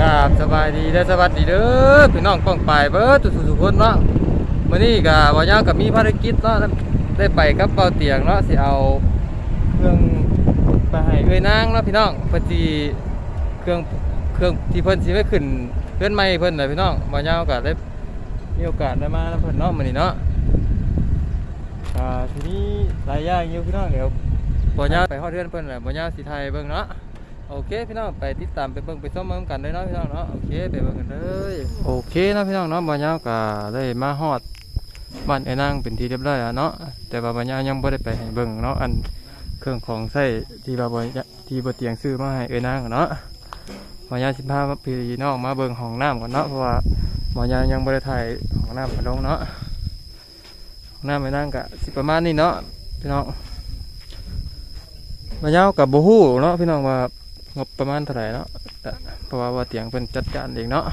กราบสบายดีและสวัสดีเด้อพี่น้องป้องปลายเบิดทุกๆทุกคนเนาะมื้อนี้ก็บ่ยาวก็มีภารกิจเนาะได้ไปกับเป่าเตียงเนาะสิเอาเครื่องไปให้เอ้ยนางเนาะพี่น้องเพิ่นสิเครื่องเครื่องที่เพิ่นสิไว้ขึ้นเพื่อนใหม่เพิ่นน่ะพี่น้องบ่ยาวก็ได้มีโอกาสได้มาแล้วเพิ่นเนาะมื้อนี้เนาะอ่าทีนี้หลายอย่างอยู่พี่น้องเดี๋ยวบ่ยาวไปฮอดเรือนเพิ่นแหละบ่ยาวสิถ่ายเบิ่งเนาะ โอเคพี่น้องไปติดตามไปเบิ่งไปชมเบิ่งกันเลยเนาะพี่น้องเนาะโอเคไปเบิ่งกันเลยโอเคเนาะพี่น้องเนาะบ่ยาวก็ได้มาฮอดบ้านไอ้นางเป็นที่เรียบร้อยแล้วเนาะแต่ว่าบ่ยาวยังบ่ได้ไปให้เบิ่งเนาะอันเครื่องของใช้ที่ว่าบ่ยที่บ่เตียงซื้อมาให้ไอ้นางเนาะบ่ยาวสิพาพี่น้องมาเบิ่งห้องน้ำก่อนเนาะเพราะว่าบ่ยาวยังบ่ได้ถ่ายห้องน้ำมาลงเนาะห้องน้ำไอ้นางก็สิประมาณนี้เนาะพี่น้องบ่ยาวก็บ่ฮู้เนาะพี่น้องว่า งบประมาณเท่าไหร่เนาะแต่เพราะว่าว่าเตียงเป็นจัดการเองเนาะ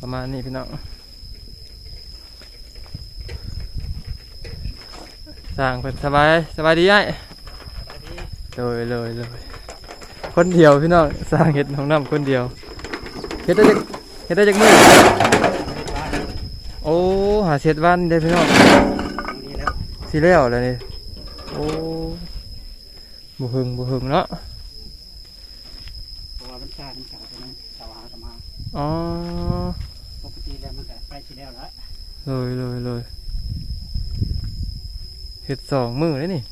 ประมาณนี้พี่น้องสร้างเป็นสบายสบายดีไอ้เลยเลยเลยคนเดียวพี่น้องสร้างเห็ดของน้ำคนเดียวเห็ดได้จากเห็ดได้จากมือโอ้หาเศษวันได้พี่น้องนี่แล้วสีแล้วเลยนี่โอ้บุหึงบุหึงเนาะเพราะว่ามันชามันเก่าตรงนั้นเก่าหากนมา อ๋อปกติแล้วมันก็ไปที่แล้วละเลยเลยเลยเห็ดสองมือเลยนี่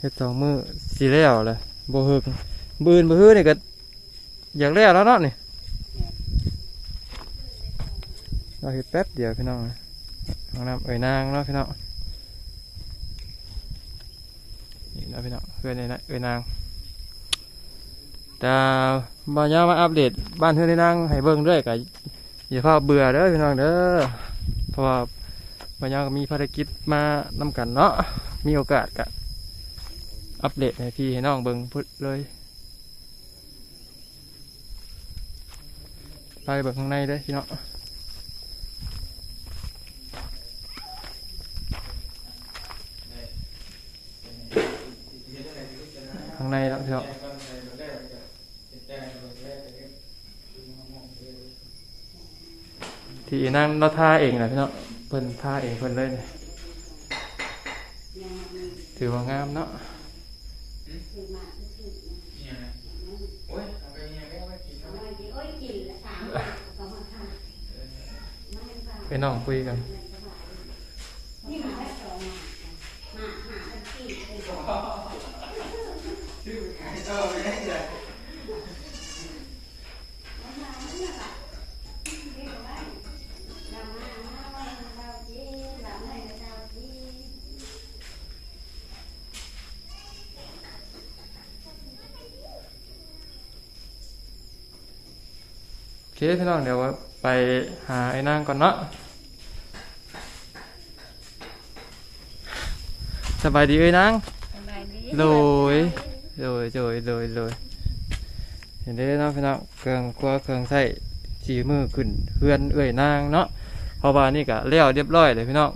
เห็ดสองมือสีแล้วเลยโบหึงบืนบ่ฮื้อนี่ก็อยากแล้วแล้วเนาะนี่เราเห็ดแป๊บเดียวพี่น้องน้องน้ำเอ่ยนางเนาะพี่น้องนี่เนาะพี่น้องเพื่อนในนะเอ่ยนาง แต่บ่ยาวมาอัปเดตบ้านเพื่อนในนางให้เบิ่งด้วยก็อย่าพาเบื่อเด้อพี่น้องเด้อเพราะว่าบ่ยาวก็มีภารกิจมานำกันเนาะมีโอกาสก็อัปเดตให้พี่ให้น้องเบิ่งพุดเลยไปเบิ่งข้างในเด้อพี่น้องข้างในแล้วพี่น้อง ที่นั่งเราท่าเองนะพี่น้องเพิ่นท่าเองเพิ่นเลยเนี่ยถือว่างามเนาะไปน้องคุยกัน โอ เคพี่น้องเดี๋ยวไปหาไอ้นางก่อนเนาะสบายดีเอ้ยนางสบายดีโดยโดยโดยโดยโดยเห็นได้อเนาะพี่น้องเครื่องครัวเครื่องใช้สีมือขึ้นเพื่อนเอ้ยนางเนาะเพราะว่านี่ก็เลี้ยวเรียบร้อยเลยพี่น้อง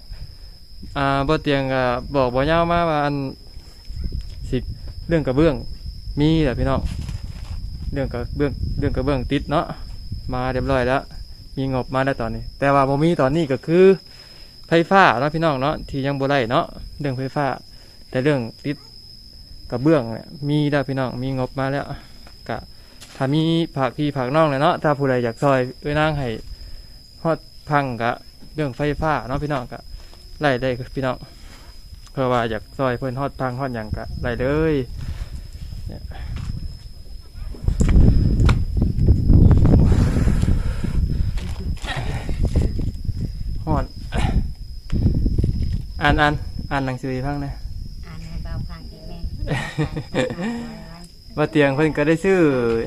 อ่าบ่เตียงก็บอกบ่ยาวมาว่าอันสิเรื่องกระเบื้องมีแหละพี่น้องเรื่องกระเบื้องเรื่องกระเบื้องติดเนาะ มาเรียบร้อยแล้ว มีงบมาแล้วตอนนี้ แต่ว่าบ่มีตอนนี้ก็คือ ไฟฟ้าเนาะพี่น้องเนาะที่ยังบ่ได้เนาะเรื่องไฟฟ้า แต่เรื่องติดกระเบื้องเนี่ยมีแล้วพี่น้องมีงบมาแล้วกะถ้ามีผักพี่ผักน้องเลยเนาะถ้าผู้ใดอยากซอยเอ้ยนางให้ฮอดพังกะ เรื่องไฟฟ้าเนาะพี่น้องกะไล่ได้คือพี่น้องเพื่อว่าอยากซอยเพิ่นฮอดพังฮอดหยังกะไล่เลย อ่านอ่านอ่านหนังสือให้ฟังหนะอ่านให้เบาฟังอีกแม่ว่าเตียงเพิ่นก็ได้ซื้อ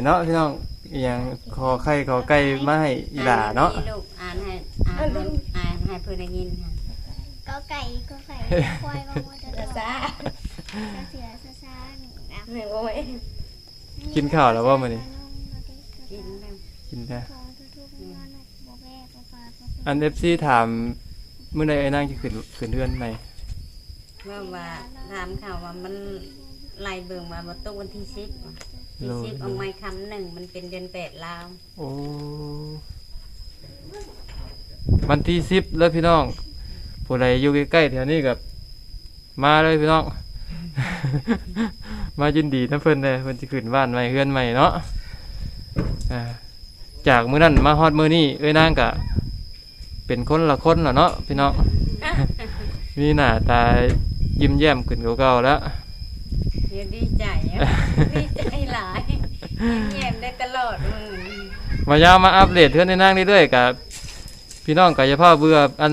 เนาะพี่น้องอหย่างขอไข่ขอไก่มาให้อีหลาเนาะ ลูกอ่านให้อ่านให้อ่านให้เพื่อนได้ยินค่ะก็ไก่ก็ไก่ควายบางวันจะภาษาเสือซาซาหนึ่งนะแม่โอ้ยกินข้าวแล้วว่ามื้อนี้ กินแล้วกินนะขอทุกๆงานบ่แม่บ่ปลาบ่อัน FC ถาม มื้อใดไอ้นางจะขึ้นขึ้นเรือนใหม่เมื่อว่าถามข่าวว่ามันไล่เบิ่งว่าบ่ตกวันที่สิบว่ะที่สิบเอาไม้คำหนึ่งมันเป็นเดือนแปดลาวโอ้วันที่สิบแล้วพี่น้องผู้ใดอยู่ใกล้ๆแถวนี้กับมาเลยพี่น้อง มายินดีนะเพิ่นเลยเพิ่นจะขึ้นบ้านใหม่เฮือนใหม่เนาะอ่าจากมื้อนั้นมาฮอดมื้อนี้เอ้ยนางกะ เป็นคนละคนแล้วเนาะพี่น้อง มีหน้าตายิ้มแย้มขึ้นกว่าเก่าแล้วเดี๋ยวดีใจอะดีใจหลายเงียบได้ตลอดมือนี้มายาวมาอัปเดตเพื่อนในนั่งเรื่อยๆกับพี่น้องกายภาพเบื่ออัน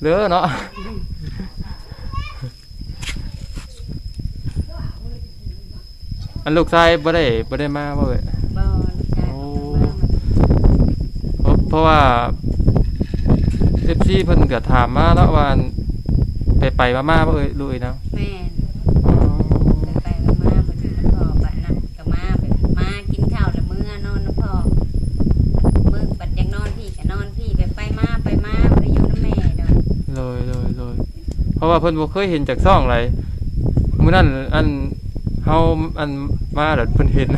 เหลือเนาะอันลูกชายบ่ได้บ่ได้มาบ่เว้ยบ่ลูกชายโอ้เขามาเพราะเพราะว่า FC เพิ่นก็ถามมาเนาะว่าอันไปไปมามาบ่เอ้ยลุยเนาะแม่นไปไปมามาเพิ่นก็พอบัดนั้นก็มาไปมากินข้าวแล้วมื้อนอนน้ำพ่อมื้อบัดยังนอนพี่ก็นอนพี่ไปไปมาไปมาบ่ได้อยู่นำแม่ดอกเลยเลยเลยเพราะว่าเพิ่นบ่เคยเห็นจากซ่องไรมื้อนั้นอันเฮาอันมาแล้วเพิ่นเห็น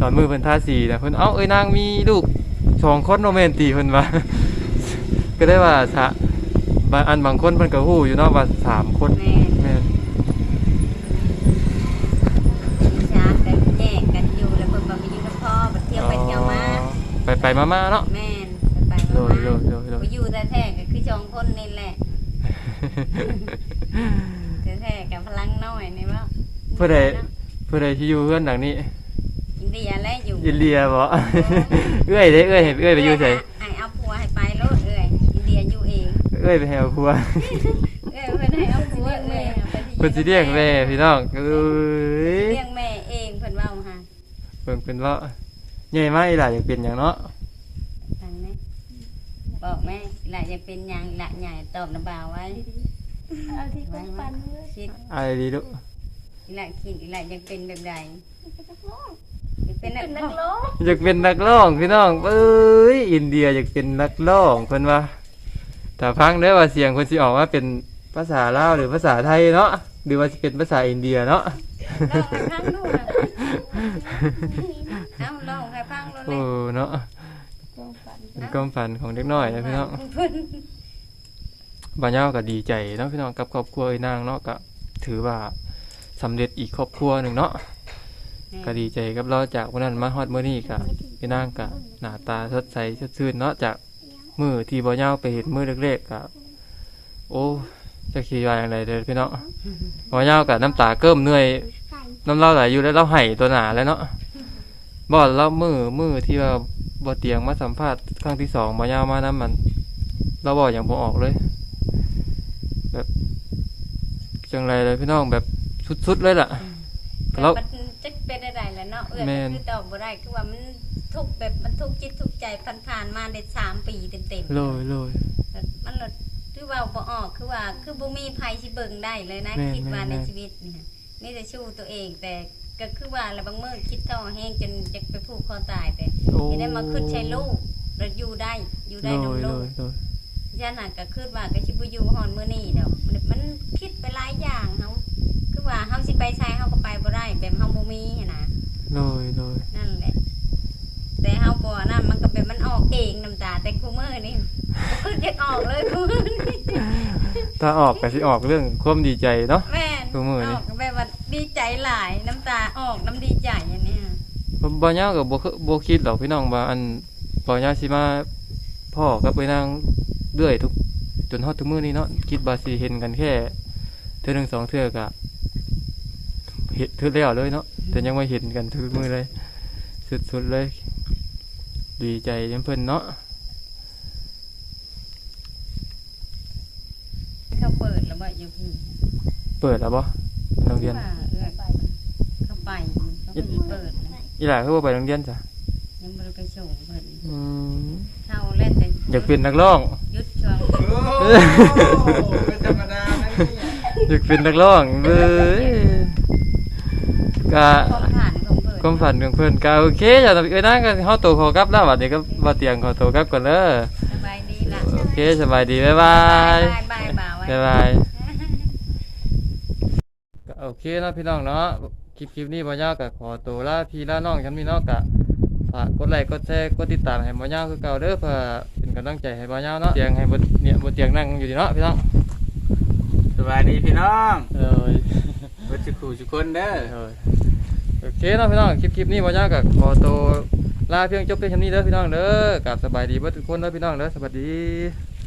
ตอนมือเพิ่นทาสีนะเพิ่นเอ้าเอ้ยนางมีลูกสองคนโนแมนตีเพิ่นว่า ก็ได้ว่าสะบางอันบางคนเพิ่นก็ฮู้อยู่เนาะว่าสามคนแม่นแม่นมีชากันแยกกันอยู่แล้วเพิ่นบ่มีอยู่กับพ่อบัดเที่ยวไปเที่ยวมาไปไปมามาเนาะแม่นไปไปโดมายโดมายโดยโดยบ่อยู่แต่แท้ๆก็คือสองคนนี่แหละแต่แท้ๆกับพลังน้อยนี่ว่าเพื่อใดเพื่อใดที่อยู่เพื่อนหลังนี้อินเดียและอยู่อินเดียบ่ เอ้ยเด้เอ้ยเห็นเอ้ยไปอยู่ไส เองเอ้ยไปให้เอาผัวเอ้ยเพิ่นให้เอาผัวเอ้ยเพิ่นสิเรียกแม่พี่น้องเอ้ยเลี้ยงแม่เองเพิ่นเว้าฮะเพิ่นเป็นว่าใหญ่มากอีหล่ะอยากเป็นหยังเนาะทางนี้บอกแม่หละจะเป็นหยังหละใหญ่ตอบน้ำบ่าวไว้เอาที่คนฟันเลยคิดอะไรดีลูกอีหละคิดอีหละยังเป็นแบบใดเป็นนักร้องเป็นนักเป็นนักร้องร้องอยากเป็นนักร้องพี่น้องเอ้ยอินเดียอยากเป็นนักร้องเพิ่นว่า ถ้าฟังได้อว่าเสียงเพิ่นสิออกมาเป็นภาษาลาวหรือภาษาไทยเนาะหรือว่าสิเป็นภาษาอินเดียเนาะร้องให้ฟังดูนะเอ้าร้องให้ฟังดูโอ้เลยเนาะความฝันเป็นความฝันของเด็กน้อยนะพี่น้องเพิ่นบ้านเฮาก็ดีใจเนาะพี่น้องกับครอบครัวไอ้นางเนาะก็ถือว่าสำเร็จอีกครอบครัวหนึ่งเนาะ ก็ดีใจกับเราจากวันนั้นมาฮอดมื้อนี้ก็พี่นางก็หน้าตาสดใสสดชื่นเนาะจาก มือที่บ่ยาวไปเห็นมือเล็กๆก็โอ้จะคิดว่าอย่างไรเด้อพี่น้องบ่ยาวก็น้ำตาเกิ่มเหนื่อยใส่น้ำลายไหลอยู่แล้วเราไห้ตัวหนาแล้วเนาะบ่เรามือมือที่ว่าบ่เตียงมาสัมภาษณ์ครั้งที่สองบ่ยาวมานํมัน เราบอกอย่างบ่ออกเลย แบบจังไรเลยพี่น้องแบบสุดๆเลยล่ะแต่แล้วมันจะเป็นอะไรล่ะเนาะเอื้อนแม่นคือตอบบ่ได้คือว่ามัน ทุกข์แบบมันทุกข์จิตทุกข์ใจผ่านๆมาได้สามปีเต็มๆโรยโรยมันหลดคือว่าบ่ออกคือว่าคือบ่มีภัยสิเบิ่งได้เลยนะ แม่นคิดว่าแม่ในน ชีวิตเนี่ยมีแต่ชู้ตัวเองแต่ก็คือว่าแล้วบางมื้อคิดท้อแห้งจนจะไปผูกคอตายแต่โอ้ที่ได้มาขึ้นใช้ลูกแล้วอยู่ได้อยู่ได้โรนำยโรลูกยโรยย่าน่ะก็คิดว่าก็สิบ่อยู่ฮอนมื้อนี้เดี๋ยวมันมันคิดไปหลายอย่างเฮาคือว่าเฮาสิไปใช้เฮาก็ไปบ่ได้แบบเฮาบ่มีหั้นนะโรย งน้ำตาแต่คูมื้อนี่บ่คือจะออกเลยคูมื้อนี่ถ้าออกก็สิออกเรื่องความดีใจเนาะ แม่นคูมื้อนี่ ออกแบบว่าดีใจหลายน้ำตาออกน้ำดีใจอันเนี้ยผมบ่ยาวก็บ่เคบ่คิดหรอกพี่น้องว่าอันบ่ยาวสิมาพ่อกับไปนางเรื่อยทุกจนฮอดทุกมื้อนี้เนาะคิดว่าสิเห็นกันแค่เทื่อหนึงสองเทื่อก็เห็นเทื่อแล้วเลยเนาะแต่ยังไม่เห็นกันทุกมื้อเลย สุดๆเลย ดีใจจังเพิ่นเนาะเขาเปิดแล้วบ่อยู่พี่เปิดแล้วบ่โรงเรียน ว่าเอื้อยเข้าไปเขาก็สิเปิดนะอีหล่าคือว่าไปโรงเรียนจ้ะยังบ่ได้ไปส่งเพิ่นอืมเข้าเล่นแต่อยากเป็นนักร้อง หยุดช่วงเป็นธรรมดานะนี่อยากเป็นนักร้องเบ้ยก็ความผ่านของเพิ่น ความฝันของเพิ่นก็โอเคจ้ะเอ้ยนะก็เฮาโตขอกลับแล้วบัดนี้ก็บ่เตียงขอโตกลับก่อนเด้อสบายดีล่ะโอเคสบายดีบ๊ายบายบายบายบ๊ายบายก็โอเคเนาะพี่น้องเนาะคลิปคลิปนี้บ่ยาวก็ขอตัวลาพี่ลาน้องฉันมีเนาะก็ฝากกดไลค์กดแชร์กดติดตามให้บ่ยาวคือเก่าเด้อเพื่อเป็นกำลังใจให้บ่ยาวเนาะเตียงให้บ่เนี่ยบ่เตียงนั่งอยู่ดีเนาะพี่น้องสวัสดีพี่น้องเอ้ยวัชคูทุกคนเด้อ โอเคเนาะพี่น้องคลิปคลิปนี้บอยาวก็ขอตัวลาเพียงจบเพียงเท่นี้เด้อพี่น้องเด้อกลับสบายดีเบิดทุกคนเด้อพี่น้องเด้อสวัสดี